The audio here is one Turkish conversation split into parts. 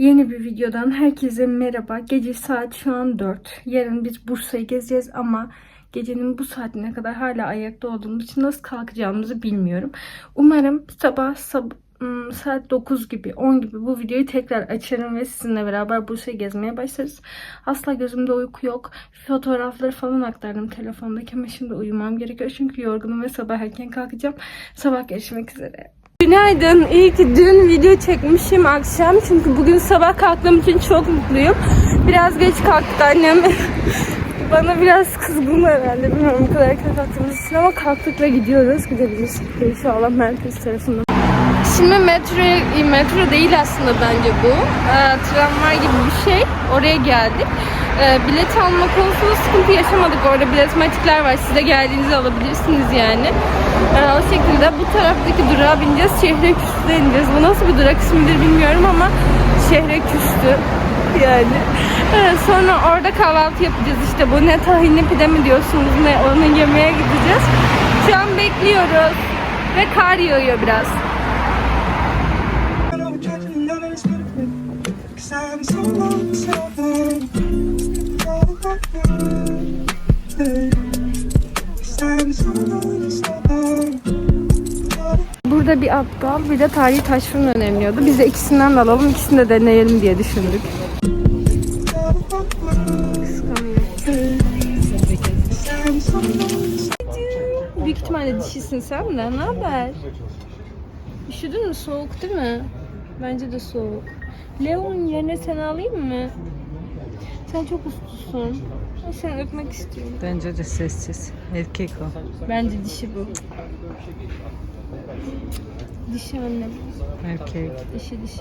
Yeni bir videodan herkese merhaba. Gece saat şu an 4. Yarın biz Bursa'yı gezeceğiz ama gecenin bu saatine kadar hala ayakta olduğumuz için nasıl kalkacağımızı bilmiyorum. Umarım sabah sab ım, saat 9 gibi 10 gibi bu videoyu tekrar açarım ve sizinle beraber Bursa'yı gezmeye başlarız. Asla gözümde uyku yok. Fotoğrafları falan aktardım telefondaki ama şimdi uyumam gerekiyor. Çünkü yorgunum ve sabah erken kalkacağım. Sabah görüşmek üzere. Günaydın. İyi ki dün video çekmişim akşam. Çünkü bugün sabah kalktığım için çok mutluyum. Biraz geç kalktı annem. Bana biraz kızgın herhalde. Bilmiyorum bu kadar erken kalktığımız için ama kalktık ve gidiyoruz. Gidebiliriz. İnşallah merkez tarafından. Şimdi metro, metro değil aslında bence bu. Ee, tramvay gibi bir şey. Oraya geldik. Ee, bilet alma konusunda sıkıntı yaşamadık. Orada biletmatikler var. Size geldiğinizde alabilirsiniz yani. Ee, o şekilde bu taraftaki durağa bineceğiz. Şehre küstü ineceğiz. Bu nasıl bir durak ismidir bilmiyorum ama şehre küstü. Yani. Ee, sonra orada kahvaltı yapacağız işte. Bu ne tahinli pide mi diyorsunuz ne onu yemeye gideceğiz. Şu an bekliyoruz. Ve kar yağıyor biraz. Burada bir aptal bir de tarihi taş fırın öneriliyordu. Biz de ikisinden de alalım ikisini de deneyelim diye düşündük. Büyük ihtimalle dişisin sen de. Ne haber? Üşüdün mü? Soğuk değil mi? Bence de soğuk. Leon yerine sen alayım mı? Sen çok uslusun. Ben seni öpmek istiyorum. Bence de sessiz. Erkek o. Bence dişi bu. Dişi annem. Erkek. Dişi dişi.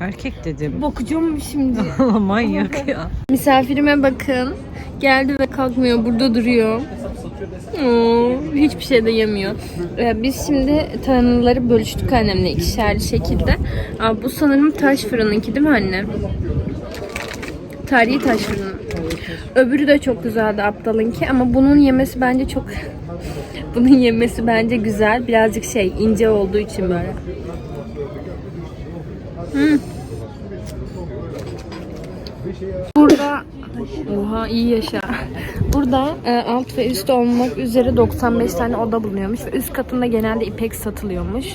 Erkek dedim. Bakacağım şimdi. Manyak ya. Misafirime bakın. Geldi ve kalkmıyor. Burada duruyor. Oo, hiçbir şey de yemiyor. Ee, biz şimdi tanrıları bölüştük annemle ikişerli şekilde. Aa, bu sanırım taş fırınınki değil mi anne? Tarihi taş fırını. Öbürü de çok güzeldi aptalınki ama bunun yemesi bence çok bunun yemesi bence güzel. Birazcık şey ince olduğu için böyle. Hmm. Burada Oha iyi yaşa. Burada e, alt ve üst olmak üzere 95 tane oda bulunuyormuş ve üst katında genelde ipek satılıyormuş.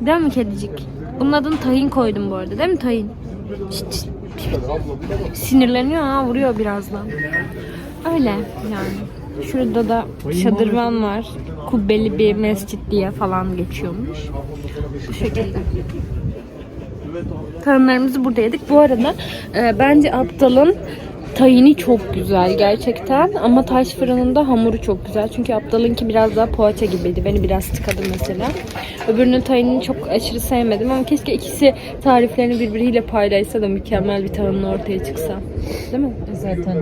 Değil mi kedicik? Bunun adını tahin koydum bu arada. Değil mi tahin? Şşt, şşt. Sinirleniyor ha vuruyor birazdan. Öyle yani. Şurada da şadırvan var. Kubbeli bir mescit diye falan geçiyormuş. Bu şekilde. Tarımlarımızı burada yedik. Bu arada e, bence Aptal'ın tayini çok güzel gerçekten ama taş fırınında hamuru çok güzel. Çünkü Aptal'ınki biraz daha poğaça gibiydi. Beni biraz tıkadı mesela. Öbürünün tayinini çok aşırı sevmedim ama keşke ikisi tariflerini birbiriyle paylaşsa da mükemmel bir tahmin ortaya çıksa. Değil mi? Zaten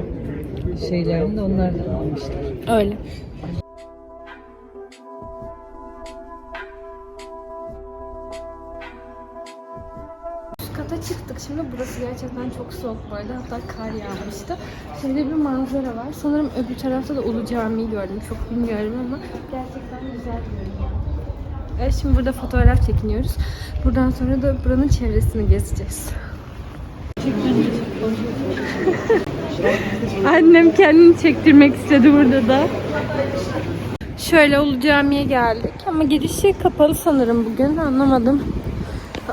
şeylerini de onlardan almışlar. Öyle. Şimdi burası gerçekten çok soğuk bu arada. Hatta kar yağmıştı. Şimdi bir manzara var. Sanırım öbür tarafta da Ulu Cami'yi gördüm. Çok bilmiyorum ama gerçekten güzel görünüyor. Evet şimdi burada fotoğraf çekiniyoruz. Buradan sonra da buranın çevresini gezeceğiz. Annem kendini çektirmek istedi burada da. Şöyle Ulu Cami'ye geldik ama girişi kapalı sanırım bugün anlamadım.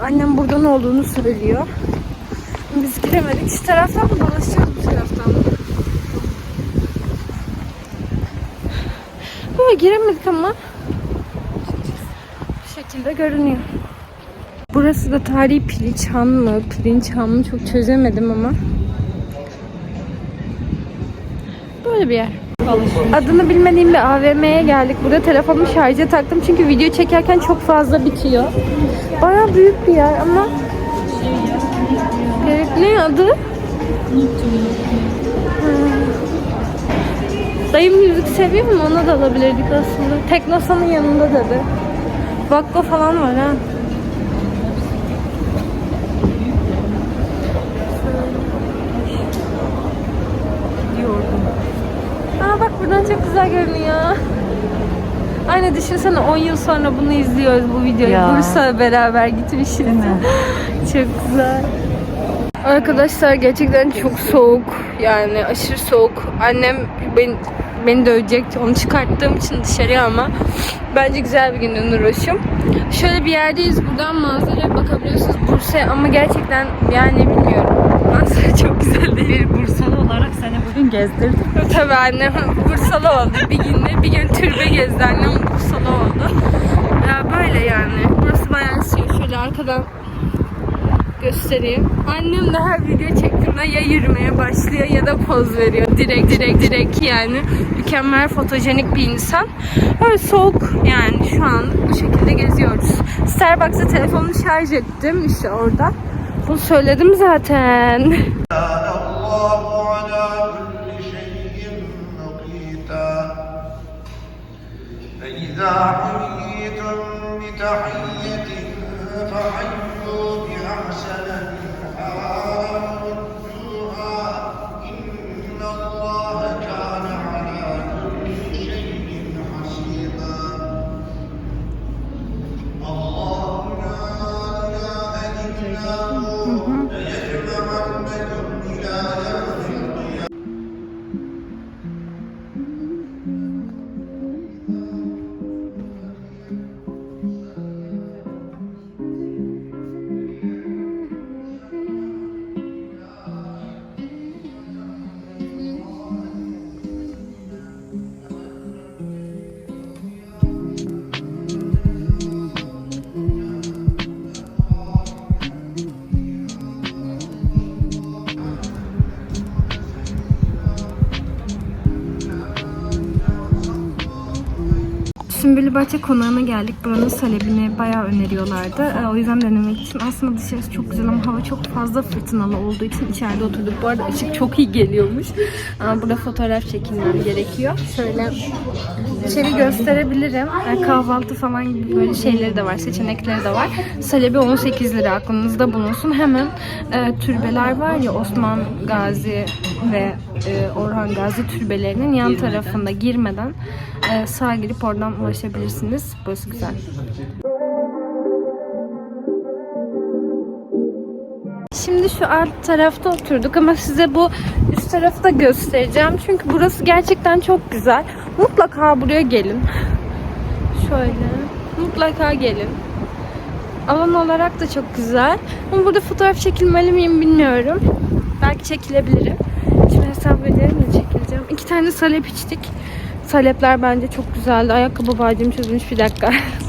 Annem buradan olduğunu söylüyor. Biz giremedik. Şu taraftan mı dolaşacağız bu taraftan mı? Ama giremedik ama. Bu şekilde görünüyor. Burası da tarihi pirinç han mı? Pirinç han mı? Çok çözemedim ama. Böyle bir yer. Adını bilmediğim bir AVM'ye geldik. Burada telefonumu şarja taktım çünkü video çekerken çok fazla bitiyor. Baya büyük bir yer ama ne adı? Hmm. Dayım müzik seviyor mu? Ona da alabilirdik aslında. Teknosa'nın yanında dedi. Vakko falan var ha. Aa bak buradan çok güzel görünüyor. Aynı düşünsene 10 yıl sonra bunu izliyoruz bu videoyu. Ya. Bursa beraber gitmişiz. Çok güzel. Arkadaşlar gerçekten çok soğuk. Yani aşırı soğuk. Annem beni, beni dövecek. Onu çıkarttığım için dışarıya ama bence güzel bir gündü Nuroş'um. Şöyle bir yerdeyiz. Buradan manzaraya bakabiliyorsunuz Bursa'ya ama gerçekten yani bilmiyorum. Manzara çok güzel değil. Bursalı olarak seni bugün gezdirdim. Tabii annem Bursalı oldu bir günde. Bir gün türbe gezdi annem Bursalı oldu. Ya böyle yani. Burası bayağı esiyor. Şöyle arkadan göstereyim. Annem de her video çektiğinde ya yürümeye başlıyor ya da poz veriyor. Direkt direkt direkt yani. Mükemmel fotojenik bir insan. Öyle soğuk yani şu an bu şekilde geziyoruz. Starbucks'a telefonumu şarj ettim işte orada. Bunu söyledim zaten. كان الله على كل شيء مقيتا فإذا حييتم بتحية فحيوا بأحسن منها أو Sümbüllü Bahçe Konağı'na geldik. Buranın salebini bayağı öneriyorlardı. Ee, O yüzden denemek için. Aslında dışarısı çok güzel ama hava çok fazla fırtınalı olduğu için içeride oturduk. Bu arada ışık çok iyi geliyormuş. Ama burada fotoğraf çekilmem gerekiyor. Şöyle içeri gösterebilirim. Ee, Kahvaltı falan gibi böyle şeyleri de var, seçenekleri de var. Salebi 18 lira aklınızda bulunsun. Hemen e, türbeler var ya Osman Gazi ve e, Orhan Gazi türbelerinin yan tarafında girmeden e, sağa girip oradan ulaşabilirsiniz. Burası güzel. Şimdi şu alt tarafta oturduk ama size bu üst tarafı da göstereceğim. Çünkü burası gerçekten çok güzel. Mutlaka buraya gelin. Şöyle. Mutlaka gelin. Alan olarak da çok güzel. Ama burada fotoğraf çekilmeli miyim bilmiyorum. Belki çekilebilirim. Şimdi hesap ederim de çekileceğim. İki tane salep içtik. Salepler bence çok güzeldi. Ayakkabı bağcım çözülmüş bir dakika.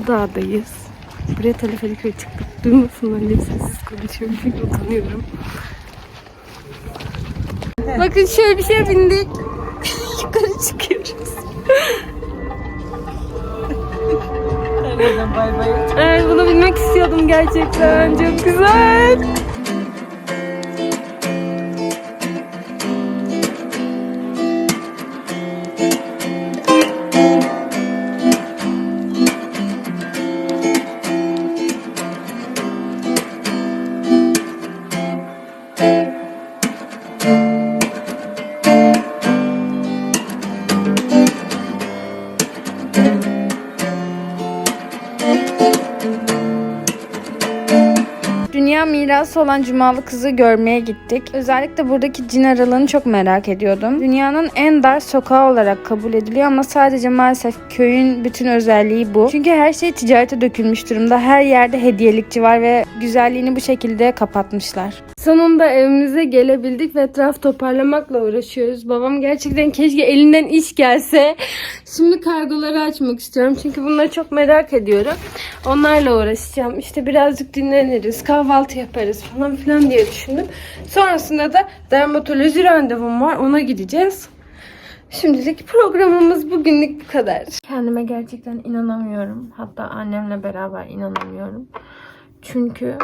Uludağ'dayız. Buraya teleferikle çıktık. Duymasınlar diye sessiz konuşuyorum çünkü utanıyorum. Bakın şöyle bir şey bindik. Yukarı çıkıyoruz. bay bay. Evet bunu bilmek istiyordum gerçekten. Çok güzel. Olan Cumalı Kızı görmeye gittik. Özellikle buradaki cin aralığını çok merak ediyordum. Dünyanın en dar sokağı olarak kabul ediliyor ama sadece maalesef köyün bütün özelliği bu. Çünkü her şey ticarete dökülmüş durumda. Her yerde hediyelikçi var ve güzelliğini bu şekilde kapatmışlar. Sonunda evimize gelebildik ve etraf toparlamakla uğraşıyoruz. Babam gerçekten keşke elinden iş gelse. Şimdi kargoları açmak istiyorum çünkü bunları çok merak ediyorum. Onlarla uğraşacağım. İşte birazcık dinleniriz, kahvaltı yaparız falan filan diye düşündüm. Sonrasında da dermatoloji randevum var. Ona gideceğiz. Şimdilik programımız bugünlük bu kadar. Kendime gerçekten inanamıyorum. Hatta annemle beraber inanamıyorum. Çünkü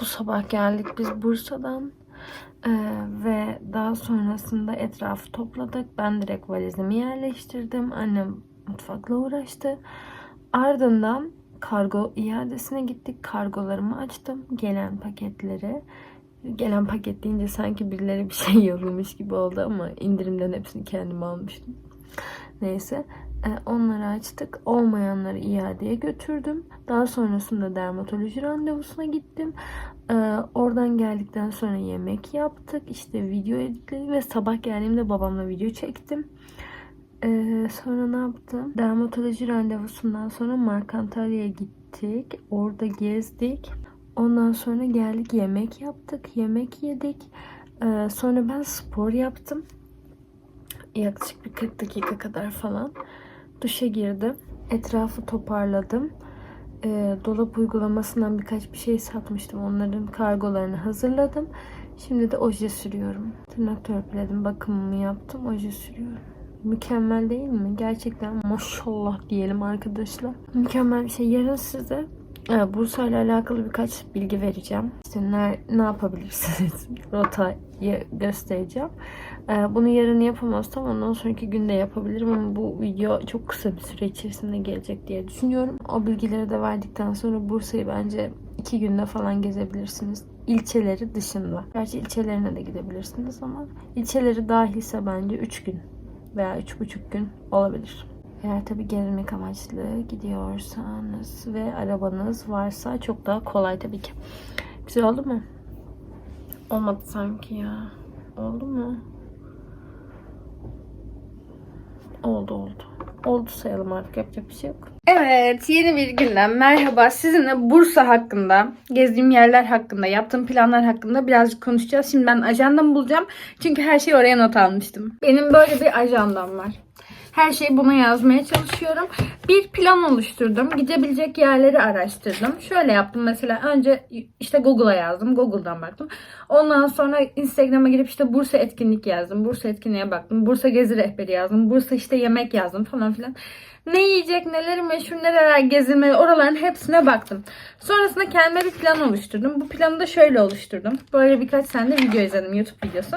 bu sabah geldik biz Bursa'dan. Ee, ve daha sonrasında etrafı topladık. Ben direkt valizimi yerleştirdim. Annem mutfakla uğraştı. Ardından kargo iadesine gittik. Kargolarımı açtım. Gelen paketleri. Gelen paket deyince sanki birileri bir şey yollamış gibi oldu ama indirimden hepsini kendim almıştım. Neyse. E, onları açtık. Olmayanları iadeye götürdüm. Daha sonrasında dermatoloji randevusuna gittim. E, oradan geldikten sonra yemek yaptık. İşte video editledim ve sabah geldiğimde babamla video çektim. Ee, sonra ne yaptım? Dermatoloji randevusundan sonra Markantalya'ya gittik. Orada gezdik. Ondan sonra geldik yemek yaptık. Yemek yedik. Sonra ben spor yaptım. Yaklaşık bir 40 dakika kadar falan. Duşa girdim. Etrafı toparladım. Ee, dolap uygulamasından birkaç bir şey satmıştım. Onların kargolarını hazırladım. Şimdi de oje sürüyorum. Tırnak törpüledim. Bakımımı yaptım. Oje sürüyorum. Mükemmel değil mi? Gerçekten maşallah diyelim arkadaşlar. Mükemmel bir şey. Yarın size e, Bursa ile alakalı birkaç bilgi vereceğim. İşte ne, ne yapabilirsiniz? Rotayı göstereceğim. E, bunu yarın yapamazsam ondan sonraki günde yapabilirim ama bu video çok kısa bir süre içerisinde gelecek diye düşünüyorum. O bilgileri de verdikten sonra Bursa'yı bence iki günde falan gezebilirsiniz. İlçeleri dışında. Gerçi ilçelerine de gidebilirsiniz ama ilçeleri dahilse bence 3 gün veya üç buçuk gün olabilir. Eğer tabi gezmek amaçlı gidiyorsanız ve arabanız varsa çok daha kolay tabii ki. Güzel oldu mu? Olmadı sanki ya. Oldu mu? Oldu oldu. Oldu sayalım artık yapacak bir şey yok. Evet yeni bir günden merhaba. Sizinle Bursa hakkında, gezdiğim yerler hakkında, yaptığım planlar hakkında birazcık konuşacağız. Şimdi ben ajandamı bulacağım. Çünkü her şeyi oraya not almıştım. Benim böyle bir ajandam var. Her şeyi buna yazmaya çalışıyorum. Bir plan oluşturdum. Gidebilecek yerleri araştırdım. Şöyle yaptım mesela. Önce işte Google'a yazdım. Google'dan baktım. Ondan sonra Instagram'a girip işte Bursa etkinlik yazdım. Bursa etkinliğe baktım. Bursa gezi rehberi yazdım. Bursa işte yemek yazdım falan filan. Ne yiyecek, neleri meşhur, nereler gezilmeli oraların hepsine baktım. Sonrasında kendime bir plan oluşturdum. Bu planı da şöyle oluşturdum. Böyle birkaç tane de video izledim. YouTube videosu.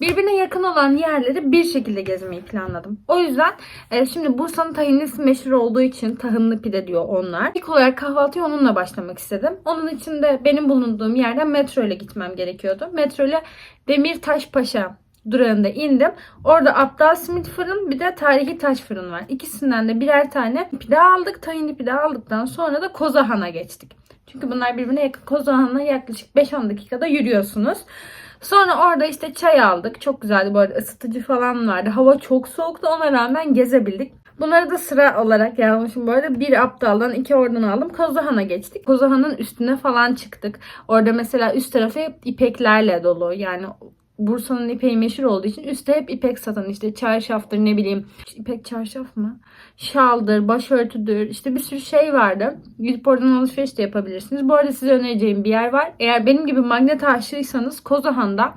Birbirine yakın olan yerleri bir şekilde gezmeyi planladım. O yüzden e, şimdi Bursa'nın tahinlisi meşhur olduğu için tahınlı pide diyor onlar. İlk olarak kahvaltıya onunla başlamak istedim. Onun için de benim bulunduğum yerden metro ile gitmem gerekiyordu. Metro ile Demirtaş Paşa durağında indim. Orada Abdal Simit fırın bir de tarihi taş fırın var. İkisinden de birer tane pide aldık. Tahinli pide aldıktan sonra da Kozahan'a geçtik. Çünkü bunlar birbirine yakın. Kozahan'a yaklaşık 5-10 dakikada yürüyorsunuz. Sonra orada işte çay aldık. Çok güzeldi bu arada ısıtıcı falan vardı. Hava çok soğuktu ona rağmen gezebildik. Bunları da sıra olarak yazmışım bu arada. Bir Aptal'dan iki oradan aldım. Kozahan'a geçtik. Kozahan'ın üstüne falan çıktık. Orada mesela üst tarafı ipeklerle dolu. Yani Bursa'nın ipeği meşhur olduğu için üstte hep ipek satan işte çarşaftır ne bileyim. İpek çarşaf mı? Şaldır, başörtüdür işte bir sürü şey vardı. Gidip oradan alışveriş de yapabilirsiniz. Bu arada size önereceğim bir yer var. Eğer benim gibi magnet aşığıysanız Kozahan'da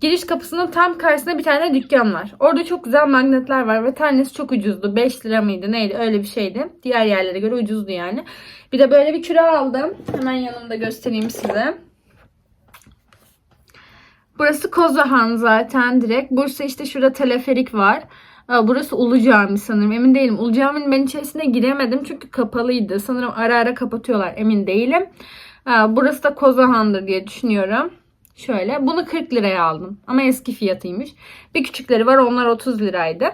Giriş kapısının tam karşısında bir tane dükkan var. Orada çok güzel magnetler var ve tanesi çok ucuzdu. 5 lira mıydı neydi öyle bir şeydi. Diğer yerlere göre ucuzdu yani. Bir de böyle bir küre aldım. Hemen yanımda göstereyim size. Burası Kozahan zaten direkt. Bursa işte şurada teleferik var. Burası Ulu Cami sanırım. Emin değilim. Ulu Cami'nin ben içerisine giremedim çünkü kapalıydı. Sanırım ara ara kapatıyorlar. Emin değilim. Burası da Kozahan'dır diye düşünüyorum. Şöyle. Bunu 40 liraya aldım. Ama eski fiyatıymış. Bir küçükleri var. Onlar 30 liraydı.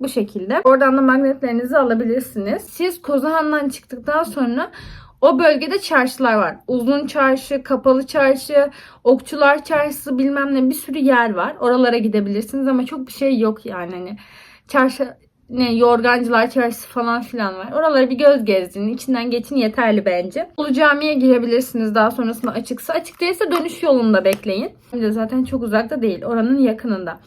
Bu şekilde. Oradan da magnetlerinizi alabilirsiniz. Siz Kozahan'dan çıktıktan sonra O bölgede çarşılar var. Uzun çarşı, kapalı çarşı, okçular çarşısı bilmem ne bir sürü yer var. Oralara gidebilirsiniz ama çok bir şey yok yani. Hani çarşı ne yorgancılar çarşısı falan filan var. Oralara bir göz gezdin. içinden geçin yeterli bence. Ulu Cami'ye girebilirsiniz daha sonrasında açıksa. Açık değilse dönüş yolunda bekleyin. De zaten çok uzakta değil. Oranın yakınında.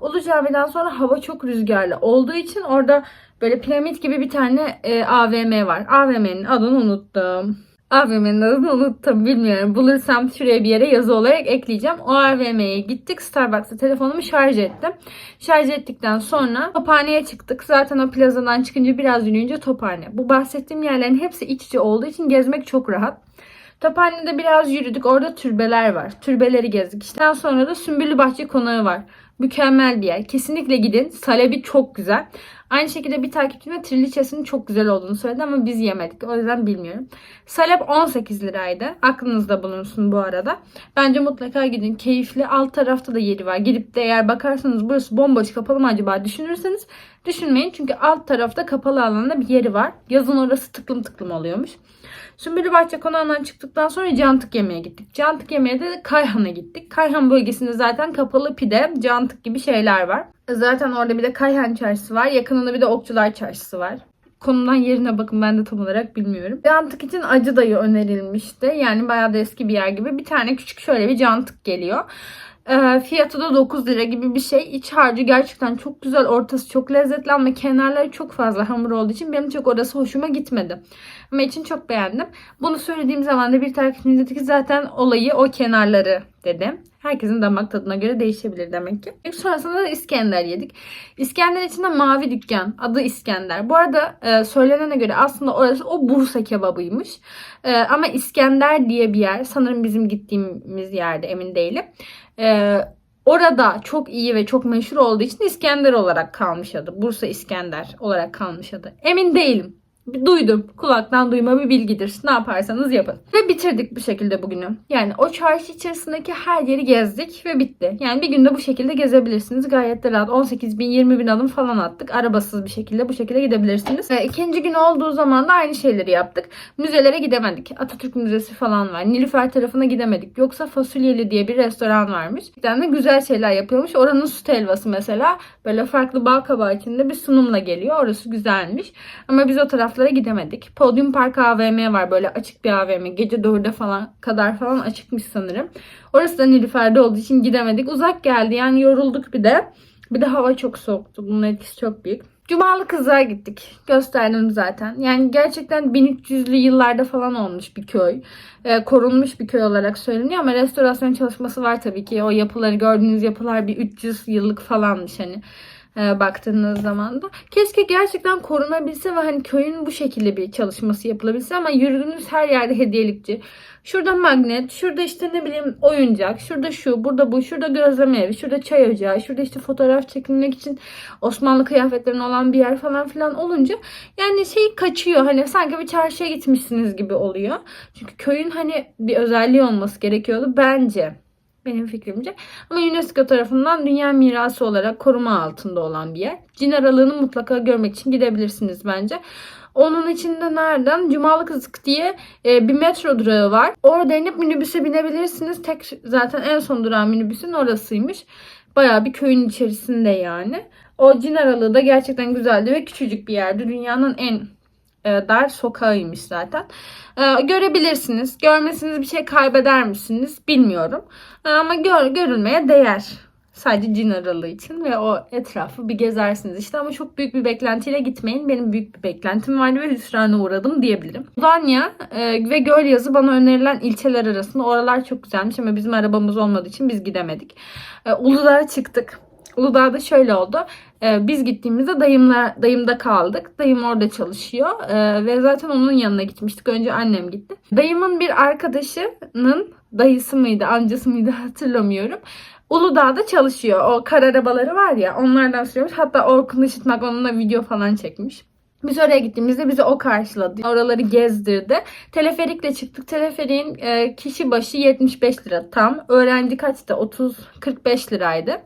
Ulu Cami'den sonra hava çok rüzgarlı olduğu için orada böyle piramit gibi bir tane e, AVM var. AVM'nin adını unuttum. AVM'nin adını unuttum bilmiyorum. Bulursam şuraya bir yere yazı olarak ekleyeceğim. O AVM'ye gittik. Starbucks'ta telefonumu şarj ettim. Şarj ettikten sonra Tophane'ye çıktık. Zaten o plazadan çıkınca biraz yürüyünce Tophane. Bu bahsettiğim yerlerin hepsi iç içe olduğu için gezmek çok rahat. Tophane'de biraz yürüdük. Orada türbeler var. Türbeleri gezdik. İşte sonra da Sümbüllü Bahçe Konağı var. Mükemmel bir yer. Kesinlikle gidin. Salebi çok güzel. Aynı şekilde bir takipçim de çok güzel olduğunu söyledi ama biz yemedik. O yüzden bilmiyorum. Salep 18 liraydı. Aklınızda bulunsun bu arada. Bence mutlaka gidin. Keyifli. Alt tarafta da yeri var. Gidip de eğer bakarsanız burası bomboş kapalı mı acaba düşünürseniz düşünmeyin. Çünkü alt tarafta kapalı alanda bir yeri var. Yazın orası tıklım tıklım oluyormuş. Sümbülü Bahçe konağından çıktıktan sonra Cantık yemeğe gittik. Cantık yemeğe de Kayhan'a gittik. Kayhan bölgesinde zaten kapalı pide, cantık gibi şeyler var. Zaten orada bir de Kayhan çarşısı var. Yakınında bir de Okçular çarşısı var. Konudan yerine bakın ben de tam olarak bilmiyorum. Cantık için acı dayı önerilmişti. Yani bayağı da eski bir yer gibi. Bir tane küçük şöyle bir cantık geliyor. Ee, fiyatı da 9 lira gibi bir şey. İç harcı gerçekten çok güzel. Ortası çok lezzetli ama kenarları çok fazla hamur olduğu için benim çok orası hoşuma gitmedi. Ama için çok beğendim. Bunu söylediğim zaman da bir takipçim dedi ki zaten olayı o kenarları dedi. Herkesin damak tadına göre değişebilir demek ki. Sonrasında da İskender yedik. İskender içinde mavi dükkan. Adı İskender. Bu arada e, söylenene göre aslında orası o Bursa kebabıymış. E, ama İskender diye bir yer. Sanırım bizim gittiğimiz yerde emin değilim. E, orada çok iyi ve çok meşhur olduğu için İskender olarak kalmış adı. Bursa İskender olarak kalmış adı. Emin değilim. Duydum. Kulaktan duyma bir bilgidir. Ne yaparsanız yapın. Ve bitirdik bu şekilde bugünü. Yani o çarşı içerisindeki her yeri gezdik ve bitti. Yani bir günde bu şekilde gezebilirsiniz. Gayet de rahat. 18 bin 20 bin adım falan attık. Arabasız bir şekilde bu şekilde gidebilirsiniz. Ve ikinci gün olduğu zaman da aynı şeyleri yaptık. Müzelere gidemedik. Atatürk Müzesi falan var. Nilüfer tarafına gidemedik. Yoksa Fasulyeli diye bir restoran varmış. Bir tane de güzel şeyler yapıyormuş. Oranın süt helvası mesela böyle farklı bal kabağı içinde bir sunumla geliyor. Orası güzelmiş. Ama biz o taraflara gidemedik. Podium Park AVM var. Böyle açık bir AVM. Gece 4'e falan kadar falan açıkmış sanırım. Orası da Nilüfer'de olduğu için gidemedik. Uzak geldi. Yani yorulduk bir de. Bir de hava çok soğuktu. Bunun etkisi çok büyük. Cumalı Kızığa gittik. Gösterdim zaten. Yani gerçekten 1300'lü yıllarda falan olmuş bir köy. Ee, korunmuş bir köy olarak söyleniyor ama restorasyon çalışması var tabii ki. O yapıları gördüğünüz yapılar bir 300 yıllık falanmış hani e, baktığınız zaman da. Keşke gerçekten korunabilse ve hani köyün bu şekilde bir çalışması yapılabilse ama yürüdüğünüz her yerde hediyelikçi. Şurada magnet, şurada işte ne bileyim oyuncak, şurada şu, burada bu, şurada gözleme evi, şurada çay ocağı, şurada işte fotoğraf çekilmek için Osmanlı kıyafetlerinin olan bir yer falan filan olunca yani şey kaçıyor. Hani sanki bir çarşıya gitmişsiniz gibi oluyor. Çünkü köyün hani bir özelliği olması gerekiyordu bence benim fikrimce. Ama UNESCO tarafından dünya mirası olarak koruma altında olan bir yer. Cin aralığını mutlaka görmek için gidebilirsiniz bence. Onun içinde nereden? Cumalı Kızık diye e, bir metro durağı var. Orada inip minibüse binebilirsiniz. Tek zaten en son durağın minibüsün orasıymış. Bayağı bir köyün içerisinde yani. O cin aralığı da gerçekten güzeldi ve küçücük bir yerdi. Dünyanın en dar sokağıymış zaten. E, görebilirsiniz. Görmesiniz bir şey kaybeder misiniz bilmiyorum. E, ama gör, görülmeye değer. Sadece cin aralığı için ve o etrafı bir gezersiniz işte ama çok büyük bir beklentiyle gitmeyin. Benim büyük bir beklentim vardı ve hüsrana uğradım diyebilirim. Mudanya e, ve Gölyazı bana önerilen ilçeler arasında. Oralar çok güzelmiş ama bizim arabamız olmadığı için biz gidemedik. E, Uludağ'a çıktık. Uludağ'da şöyle oldu. Ee, biz gittiğimizde dayımla dayımda kaldık. Dayım orada çalışıyor Ee, ve zaten onun yanına gitmiştik. Önce annem gitti. Dayımın bir arkadaşının dayısı mıydı, amcası mıydı hatırlamıyorum. Uludağ'da çalışıyor. O kar arabaları var ya onlardan sürüyormuş. Hatta Orkun Işıtmak onunla video falan çekmiş. Biz oraya gittiğimizde bizi o karşıladı. Oraları gezdirdi. Teleferikle çıktık. Teleferiğin e, kişi başı 75 lira tam. Öğrenci kaçtı? 30-45 liraydı.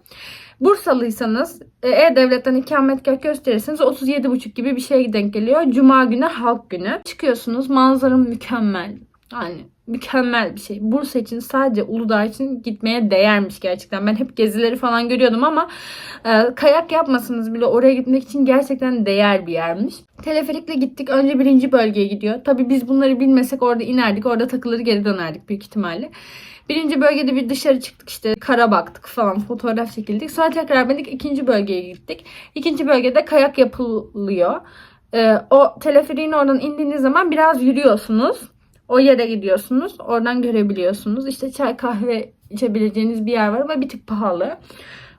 Bursalıysanız e, E-Devlet'ten ikametgah gösterirseniz 37,5 gibi bir şey denk geliyor. Cuma günü halk günü. Çıkıyorsunuz manzara mükemmel. Yani mükemmel bir şey. Bursa için sadece Uludağ için gitmeye değermiş gerçekten. Ben hep gezileri falan görüyordum ama e, kayak yapmasanız bile oraya gitmek için gerçekten değer bir yermiş. Teleferikle gittik. Önce birinci bölgeye gidiyor. Tabii biz bunları bilmesek orada inerdik. Orada takılır geri dönerdik büyük ihtimalle. Birinci bölgede bir dışarı çıktık işte kara baktık falan fotoğraf çekildik. Sonra tekrar bindik ikinci bölgeye gittik. İkinci bölgede kayak yapılıyor. Ee, o teleferiğin oradan indiğiniz zaman biraz yürüyorsunuz. O yere gidiyorsunuz. Oradan görebiliyorsunuz. İşte çay kahve içebileceğiniz bir yer var ama bir tık pahalı.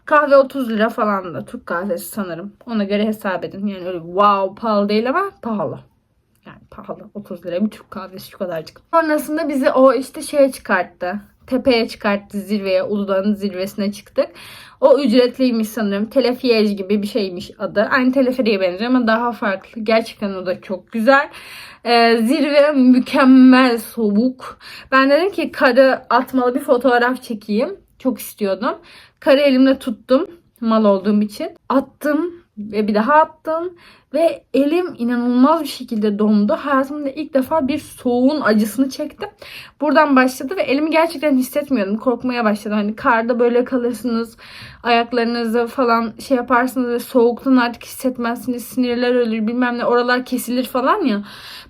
Kahve 30 lira falan da Türk kahvesi sanırım. Ona göre hesap edin. Yani öyle wow pahalı değil ama pahalı. Yani pahalı. 30 lira bir Türk kahvesi şu kadarcık. Sonrasında bizi o işte şeye çıkarttı. Tepeye çıkarttı zirveye. Uludağ'ın zirvesine çıktık. O ücretliymiş sanırım. Telefiyej gibi bir şeymiş adı. Aynı teleferiye benziyor ama daha farklı. Gerçekten o da çok güzel. Ee, zirve mükemmel soğuk. Ben dedim ki karı atmalı bir fotoğraf çekeyim. Çok istiyordum. Karı elimle tuttum. Mal olduğum için. Attım ve bir daha attım. Ve elim inanılmaz bir şekilde dondu. Hayatımda ilk defa bir soğuğun acısını çektim. Buradan başladı ve elimi gerçekten hissetmiyordum. Korkmaya başladım. Hani karda böyle kalırsınız. Ayaklarınızı falan şey yaparsınız ve soğuktan artık hissetmezsiniz. Sinirler ölür bilmem ne oralar kesilir falan ya.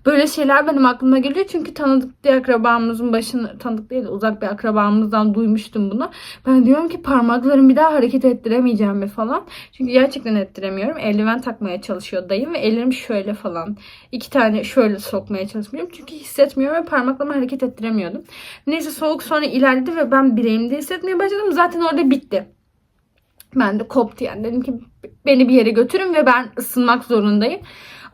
Böyle şeyler benim aklıma geliyor. Çünkü tanıdık bir akrabamızın başını tanıdık değil de uzak bir akrabamızdan duymuştum bunu. Ben diyorum ki parmaklarımı bir daha hareket ettiremeyeceğim mi falan. Çünkü gerçekten ettiremiyorum. Eldiven takmaya çalışıyor dayım ve ellerim şöyle falan. iki tane şöyle sokmaya çalışıyorum. Çünkü hissetmiyorum ve parmaklarımı hareket ettiremiyordum. Neyse soğuk sonra ilerledi ve ben bileğimde hissetmeye başladım. Zaten orada bitti. Ben de koptu yani. Dedim ki beni bir yere götürün ve ben ısınmak zorundayım.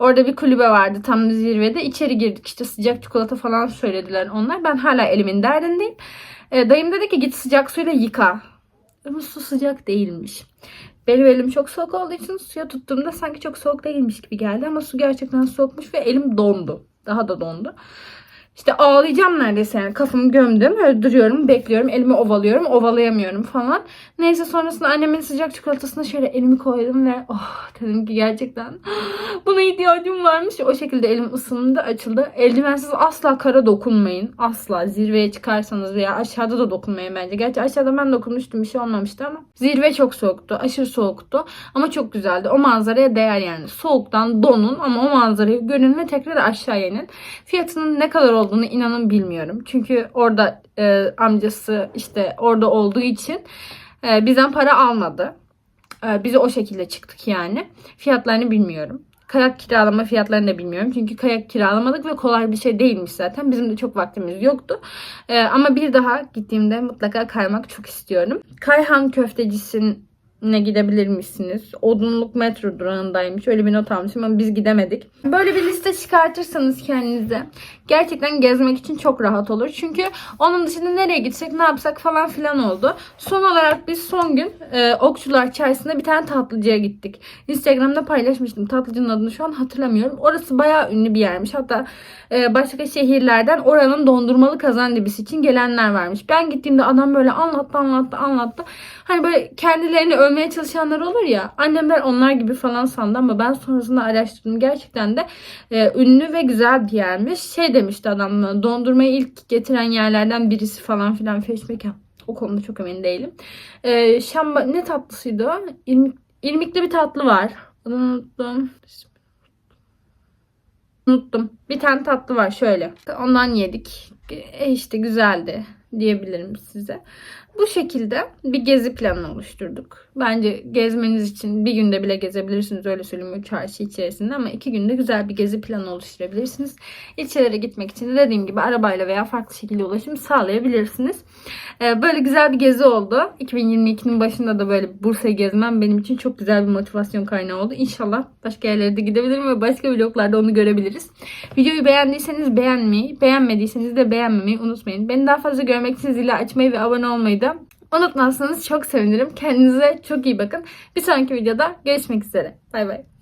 Orada bir kulübe vardı tam zirvede. İçeri girdik işte sıcak çikolata falan söylediler onlar. Ben hala elimin derdindeyim. E, dayım dedi ki git sıcak suyla yıka. Ama su sıcak değilmiş. Benim elim çok soğuk olduğu için suya tuttuğumda sanki çok soğuk değilmiş gibi geldi. Ama su gerçekten soğukmuş ve elim dondu. Daha da dondu. İşte ağlayacağım neredeyse yani kafamı gömdüm. Öyle duruyorum bekliyorum elimi ovalıyorum ovalayamıyorum falan. Neyse sonrasında annemin sıcak çikolatasına şöyle elimi koydum ve oh dedim ki gerçekten buna ihtiyacım varmış. O şekilde elim ısındı açıldı. Eldivensiz asla kara dokunmayın. Asla zirveye çıkarsanız veya aşağıda da dokunmayın bence. Gerçi aşağıda ben dokunmuştum bir şey olmamıştı ama. Zirve çok soğuktu. Aşırı soğuktu. Ama çok güzeldi. O manzaraya değer yani. Soğuktan donun ama o manzarayı görün ve tekrar aşağı inin. Fiyatının ne kadar olduğunu inanın bilmiyorum. Çünkü orada e, amcası işte orada olduğu için e, bizden para almadı. E, biz o şekilde çıktık yani. Fiyatlarını bilmiyorum. Kayak kiralama fiyatlarını da bilmiyorum. Çünkü kayak kiralamadık ve kolay bir şey değilmiş zaten. Bizim de çok vaktimiz yoktu. E, ama bir daha gittiğimde mutlaka kaymak çok istiyorum. Kayhan köftecisinin ne gidebilir misiniz? Odunluk metro durağındaymış. Öyle bir not almışım ama biz gidemedik. Böyle bir liste çıkartırsanız kendinize gerçekten gezmek için çok rahat olur. Çünkü onun dışında nereye gitsek ne yapsak falan filan oldu. Son olarak biz son gün e, Okçular Çarşısı'nda bir tane tatlıcıya gittik. Instagram'da paylaşmıştım. Tatlıcının adını şu an hatırlamıyorum. Orası bayağı ünlü bir yermiş. Hatta e, başka şehirlerden oranın dondurmalı kazandibisi için gelenler varmış. Ben gittiğimde adam böyle anlattı anlattı anlattı. Hani böyle kendilerini övmeye çalışanlar olur ya. Annemler onlar gibi falan sandı ama ben sonrasında araştırdım. Gerçekten de e, ünlü ve güzel bir yermiş. Şey demişti adam dondurmayı ilk getiren yerlerden birisi falan filan feşmekan. O konuda çok emin değilim. E, şamba ne tatlısıydı o? İrmik, irmikli bir tatlı var. Unuttum. Unuttum. Bir tane tatlı var şöyle. Ondan yedik. E işte güzeldi diyebilirim size. Bu şekilde bir gezi planı oluşturduk. Bence gezmeniz için bir günde bile gezebilirsiniz öyle söyleyeyim o çarşı içerisinde ama iki günde güzel bir gezi planı oluşturabilirsiniz. İlçelere gitmek için de dediğim gibi arabayla veya farklı şekilde ulaşım sağlayabilirsiniz. Ee, böyle güzel bir gezi oldu. 2022'nin başında da böyle Bursa'yı gezmem benim için çok güzel bir motivasyon kaynağı oldu. İnşallah başka yerlere de gidebilirim ve başka vloglarda onu görebiliriz. Videoyu beğendiyseniz beğenmeyi, beğenmediyseniz de beğenmemeyi unutmayın. Beni daha fazla görmek için açmayı ve abone olmayı da unutmazsanız çok sevinirim. Kendinize çok iyi bakın. Bir sonraki videoda görüşmek üzere. Bay bay.